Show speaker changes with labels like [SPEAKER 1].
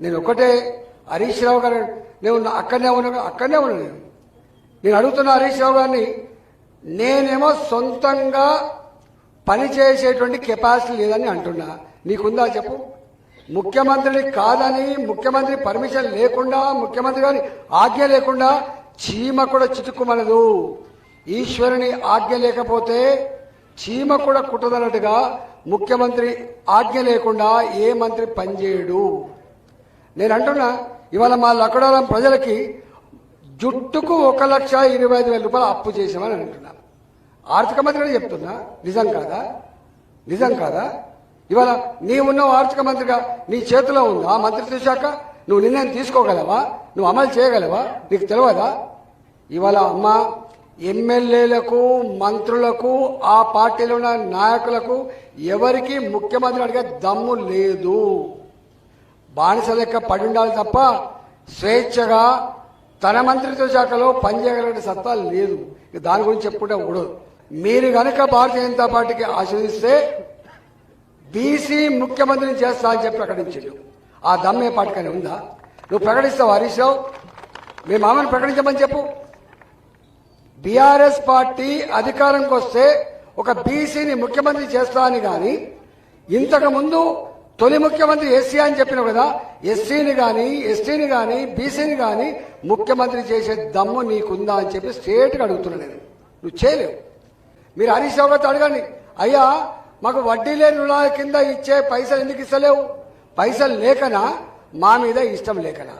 [SPEAKER 1] నేను ఒకటే హరీష్ రావు గారు నేను అక్కడనే ఉన్నా అక్కడనే ఉన్నా నేను. నేను అడుగుతున్న హరీష్ రావు గారిని నేనేమో సొంతంగా పనిచేసేటువంటి కెపాసిటీ లేదని అంటున్నా. నీకుందా చెప్పు? ముఖ్యమంత్రిని కాదని ముఖ్యమంత్రి పర్మిషన్ లేకుండా ముఖ్యమంత్రి గారి ఆజ్ఞ లేకుండా చీమ కూడా చిటుక్కుమనదు ఈశ్వరుని ఆజ్ఞ లేకపోతే చీమ కూడా కుట్టదన్నట్టుగా ముఖ్యమంత్రి ఆజ్ఞ లేకుండా ఏ మంత్రి పనిచేయడు. నేను అంటున్నా ఇవాళ మా లక్కడోలం ప్రజలకి జుట్టుకు ఒక లక్ష ఇరవై ఐదు వేల రూపాయలు అప్పు చేసామని అంటున్నా. ఆర్థిక మంత్రి కూడా చెప్తున్నా నిజం కాదా? నిజం కాదా? ఇవాళ నీవున్న ఆర్థిక మంత్రిగా నీ చేతిలో ఉందా మంత్రిత్వ శాఖ నువ్వు నిర్ణయం తీసుకోగలవా? నువ్వు అమలు చేయగలవా? నీకు తెలియదా? ఇవాళ అమ్మ ఎమ్మెల్యేలకు మంత్రులకు ఆ పార్టీలో ఉన్న నాయకులకు ఎవరికి ముఖ్యమంత్రి అడిగే దమ్ము లేదు. బానిస లెక్క పడి ఉండాలి తప్ప స్వేచ్ఛగా తన మంత్రిత్వ శాఖలో పనిచేయగలిగిన సత్తా లేదు. దాని గురించి చెప్పుకుంటే ఉండదు. మీరు గనక భారతీయ జనతా పార్టీకి ఆశీర్దిస్తే బీసీ ముఖ్యమంత్రిని చేస్తా అని చెప్పి ప్రకటించాడు. ఆ దమ్మే పాటికనే ఉందా? నువ్వు ప్రకటిస్తావు హరీష్ రావు? మీ మామని ప్రకటించమని చెప్పు. బీఆర్ఎస్ పార్టీ అధికారంకి వస్తే ఒక బీసీని ముఖ్యమంత్రి చేస్తా అని కానీ ఇంతకు ముందు తొలి ముఖ్యమంత్రి ఎస్సీ అని చెప్పినావు కదా ఎస్సీని కానీ ఎస్టీని కానీ బీసీని కానీ ముఖ్యమంత్రి చేసే దమ్ము నీకుందా అని చెప్పి స్ట్రేట్గా అడుగుతున్నా నేను. నువ్వు చేయలేవు. మీరు హరీష్ రావు గారితో అడగండి. అయ్యా మాకు వడ్డీ లేని రుణాల కింద ఇచ్చే పైసలు ఎందుకు ఇస్తలేవు? పైసలు లేకనా? మా మీద ఇష్టం లేకనా?